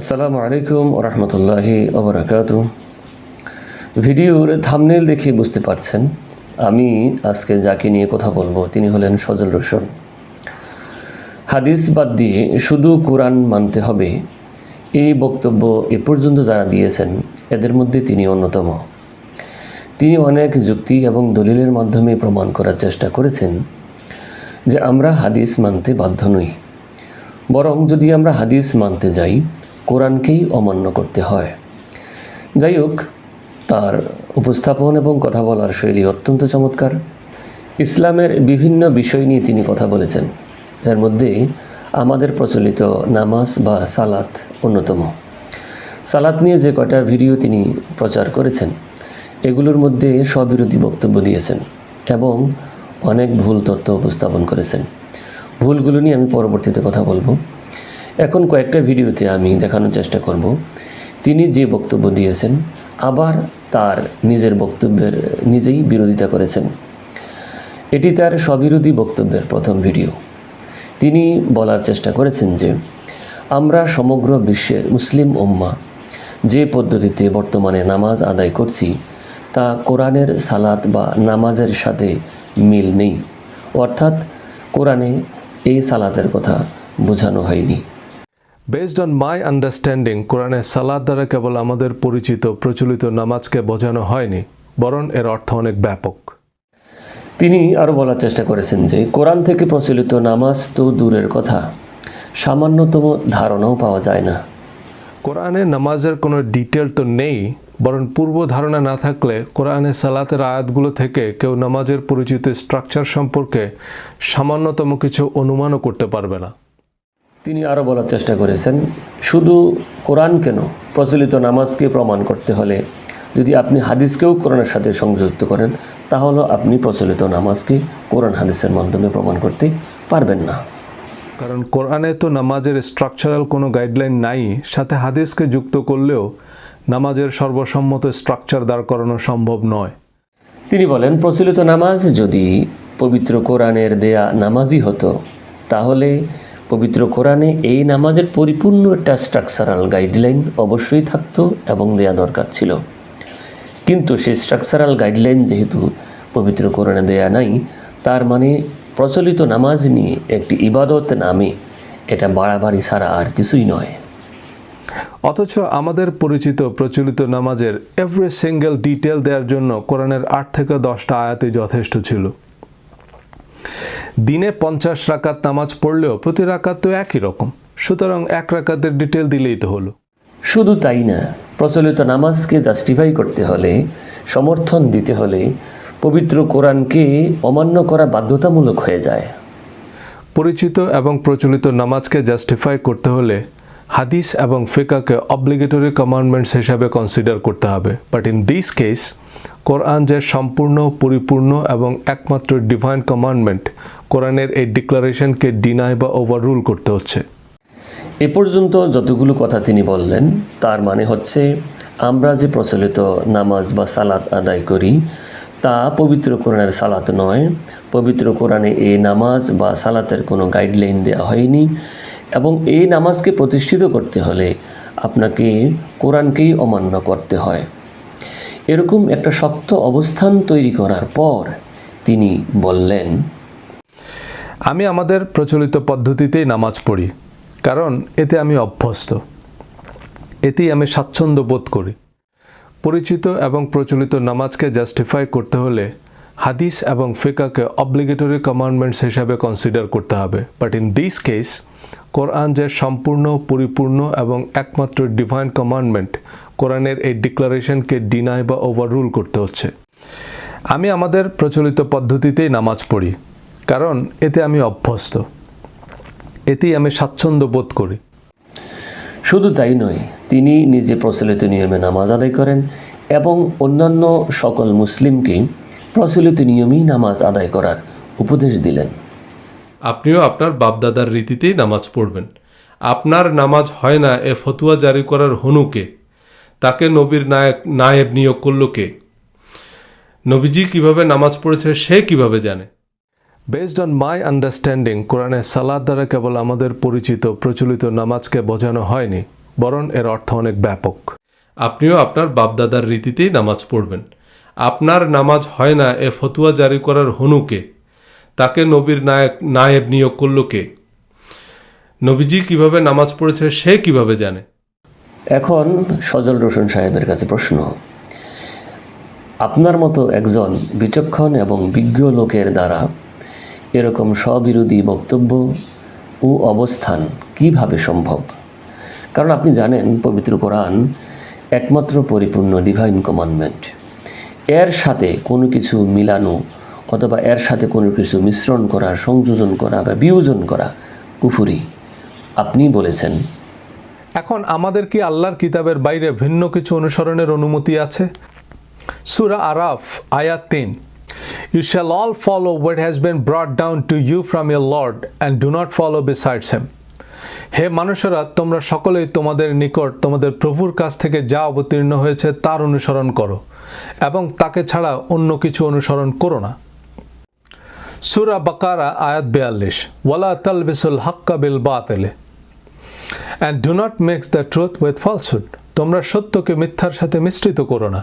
আসসালামু আলাইকুম রহমতুল্লাহি ওবরাকাত ভিডিওর থামনেল দেখে বুঝতে পারছেন, আমি আজকে যাকে নিয়ে কথা বলব, তিনি হলেন সজল রোশন। হাদিস বাদ দিয়ে শুধু কোরআন মানতে হবে, এই বক্তব্য এ পর্যন্ত যারা দিয়েছেন, এদের মধ্যে তিনি অন্যতম। তিনি অনেক যুক্তি এবং দলিলের মাধ্যমে প্রমাণ করার চেষ্টা করেছেন যে আমরা হাদিস মানতে বাধ্য নই। বরং যদি আমরা হাদিস মানতে যাই কোরআনকেই অমান্য করতে হয়। যাই হোক, তার উপস্থাপন এবং কথা বলার শৈলী অত্যন্ত চমৎকার। ইসলামের বিভিন্ন বিষয় নিয়ে তিনি কথা বলেছেন। এর মধ্যে আমাদের প্রচলিত নামাজ বা সালাত অন্যতম। সালাত নিয়ে যে কয়টা ভিডিও তিনি প্রচার করেছেন, এগুলোর মধ্যে স্ববিরোধী বক্তব্য দিয়েছেন এবং অনেক ভুল তথ্য উপস্থাপন করেছেন। ভুলগুলো নিয়ে আমি পরবর্তীতে কথা বলব। এখন কয়েকটা ভিডিওতে আমি দেখানোর চেষ্টা করব। তিনি যে বক্তব্য দিয়েছেন, আবার তার নিজের বক্তব্যের, নিজেই বিরোধিতা করেছেন। এটি তার স্ববিরোধী বক্তব্যের প্রথম ভিডিও। তিনি বলার চেষ্টা করেছেন যে, আমরা সমগ্র বিশ্বের মুসলিম উম্মা যে পদ্ধতিতে বর্তমানে নামাজ আদায় করছি, তা কোরআনের সালাত বা নামাজের সাথে মিল নেই। অর্থাৎ কোরআনে এই সালাতের কথা বোঝানো হয়নি। বেসড অন মাই আন্ডারস্ট্যান্ডিং কোরআনে সালাদ দ্বারা কেবল আমাদের পরিচিত প্রচলিত নামাজকে বোঝানো হয়নি বরং এর অর্থ অনেক ব্যাপক। তিনি আরও বলার চেষ্টা করেছেন যে কোরআন থেকে প্রচলিত নামাজ তো দূরের কথা সামান্যতম ধারণাও পাওয়া যায় না। কোরআনে নামাজের কোনো ডিটেল তো নেই বরং পূর্ব ধারণা না থাকলে কোরআনে সালাতের আয়াতগুলো থেকে কেউ নামাজের পরিচিত স্ট্রাকচার সম্পর্কে সামান্যতম কিছু অনুমানও করতে পারবে না। তিনি আরও বলার চেষ্টা করেছেন শুধু কোরআন কেন? প্রচলিত নামাজকে প্রমাণ করতে হলে যদি আপনি হাদিসকেও কোরআনের সাথে সংযুক্ত করেন তাহলে আপনি প্রচলিত নামাজকে কোরআন হাদিসের মাধ্যমে প্রমাণ করতে পারবেন না। কারণ কোরআনে তো নামাজের স্ট্রাকচারাল কোনো গাইডলাইন নাই সাথে হাদিসকে যুক্ত করলেও নামাজের সর্বসম্মত স্ট্রাকচার দাঁড় করানো সম্ভব নয়। তিনি বলেন প্রচলিত নামাজ যদি পবিত্র কোরআনের দেয়া নামাজই হতো তাহলে পবিত্র কোরআনে এই নামাজের পরিপূর্ণ একটা স্ট্রাকচারাল গাইডলাইন অবশ্যই থাকতো এবং দেয়া দরকার ছিল। কিন্তু সেই স্ট্রাকচারাল গাইডলাইন যেহেতু পবিত্র কোরআনে দেয়া নাই, তার মানে প্রচলিত নামাজ নিয়ে একটি ইবাদত নামে এটা বাড়াবাড়ি ছাড়া আর কিছুই নয়। অথচ আমাদের পরিচিত প্রচলিত নামাজের এভরি সিঙ্গেল ডিটেল দেওয়ার জন্য কোরআনের আট থেকে দশটা আয়াতে যথেষ্ট ছিল। দিনে পঞ্চাশ রাকাত নামাজ পড়লেও প্রতি রাকাত তো একই রকম। সুতরাং এক রাকাতের ডিটেল দিলেই তো হলো। শুধু তাই না প্রচলিত নামাজকে জাস্টিফাই করতে হলে সমর্থন দিতে হলে পবিত্র কোরআনকে অমান্য করা বাধ্যতামূলক হয়ে যায়। পরিচিত এবং প্রচলিত নামাজকে জাস্টিফাই করতে হলে হাদিস এবং ফিকাকে অব্লিগেটরি কমান্ডমেন্টস হিসাবে কনসিডার করতে হবে। But in this case Quran যে সম্পূর্ণ, পরিপূর্ণ এবং একমাত্র ডিভাইন কমান্ডমেন্ট কোরআনের এই ডিক্লারেশনকে ডিনাই বা ওভাররুল করতে হচ্ছে। এ পর্যন্ত যতগুলো কথা তিনি বললেন, তার মানে হচ্ছে আমরা যে প্রচলিত নামাজ বা সালাত আদায় করি, তা পবিত্র কোরআনের সালাত নয়। পবিত্র কোরআনে এই নামাজ বা সালাতের কোনো গাইডলাইন দেওয়া হয়নি এবং এই নামাজকে প্রতিষ্ঠিত করতে হলে আপনাকে কোরআনকেই অমান্য করতে হয়। এরকম একটা শক্ত অবস্থান তৈরি করার পর তিনি বললেন, আমি আমাদের প্রচলিত পদ্ধতিতেই নামাজ পড়ি, কারণ এতে আমি অভ্যস্ত। এতেই আমি স্বাচ্ছন্দ্য বোধ করি। পরিচিত এবং প্রচলিত নামাজকে জাস্টিফাই করতে হলে হাদিস এবং ফিকাকে অব্লিগেটরি কমান্ডমেন্টস হিসাবে কনসিডার করতে হবে। But in this case Quran যে সম্পূর্ণ, পরিপূর্ণ এবং একমাত্র ডিভাইন কমান্ডমেন্ট কোরআনের এই ডিক্লারেশনকে ডিনাই বা ওভাররুল করতে হচ্ছে। আমি আমাদের প্রচলিত পদ্ধতিতেই নামাজ পড়ি কারণ এতে আমি অভ্যস্ত। এতেই আমি স্বাচ্ছন্দ্য বোধ করি। শুধু তাই নয় তিনি নিজে প্রচলিত নিয়মে নামাজ আদায় করেন এবং অন্যান্য সকল মুসলিমকে প্রচলিত নিয়মেই নামাজ আদায় করার উপদেশ দিলেন। আপনিও আপনার বাপদাদার রীতিতেই নামাজ পড়বেন। আপনার নামাজ হয় না এ ফতুয়া জারি করার হনুকে। তাকে নবীর নায়ক নায়েব নিয়োগ করল কে? নবীজি কীভাবে নামাজ পড়েছে সে কীভাবে জানে? বেসড অন মাই আন্ডারস্ট্যান্ডিং কোরআনে সালাদ দ্বারা কেবল আমাদের পরিচিত প্রচলিত নামাজকে বোঝানো হয়নি বরং এর অর্থ অনেক ব্যাপক। আপনিও আপনার বাপদাদার রীতিতেই নামাজ পড়বেন। আপনার নামাজ হয় না এ ফতুয়া জারি করার হনুকে তাকে নবীর নায়ক নায়েব নিয়োগ করল কে? নবীজি কীভাবে নামাজ পড়েছে সে কীভাবে জানে? এখন সজল রোশন সাহেবের কাছে প্রশ্ন। আপনার মতো একজন বিচক্ষণ এবং বিজ্ঞ লোকের দ্বারা এরকম স্ববিরোধী বক্তব্য ও অবস্থান কীভাবে সম্ভব? কারণ আপনি জানেন, পবিত্র কোরআন একমাত্র পরিপূর্ণ ডিভাইন কমান্ডমেন্ট এর সাথে কোনো কিছু মিলানো অথবা এর সাথে কোনো কিছু মিশ্রণ করা, সংযোজন করা বা বিয়োজন করা কুফুরি। আপনি বলেছেন এখন আমাদের কি আল্লাহর কিতাবের বাইরে ভিন্ন কিছু অনুসরণের অনুমতি আছে? সুরা আরাফ, আয়াত তিন। You shall all follow what has been brought down to you from your Lord and do not follow besides him হে মানুষেরা, তোমরা সকলেই তোমাদের নিকট তোমাদের প্রভুর কাছ থেকে যা অবতীর্ণ হয়েছে তার অনুসরণ করো এবং তাকে ছাড়া অন্য কিছু অনুসরণ করো না। সুরা বাকারা, আয়াত বিয়াল্লিশ। ওয়ালা তালবিসুল হাক্কা বিল বাতেলে। And do not mix the truth with falsehood তোমরা সত্যকে মিথ্যার সাথে মিশ্রিত করো না।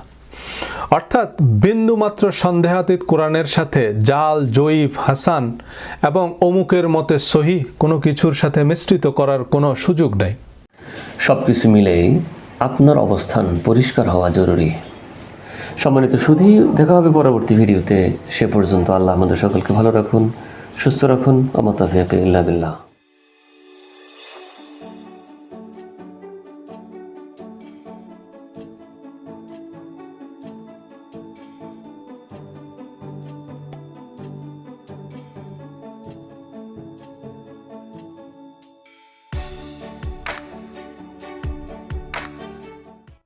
অর্থাৎ বিন্দুমাত্র সন্দেহাতীত কোরআনের সাথে জাল, জয়ীফ, হাসান এবং অমুকের মতে সহি কোনো কিছুর সাথে মিশ্রিত করার কোনো সুযোগ নেই। সব কিছু মিলেই আপনার অবস্থান পরিষ্কার হওয়া জরুরি। সম্মানিত শুধু দেখা হবে পরবর্তী ভিডিওতে। সে পর্যন্ত আল্লাহ আমাদের সকলকে ভালো রাখুন, সুস্থ রাখুন। আমতাফিয়াকে ইল্লা বিল্লাহ।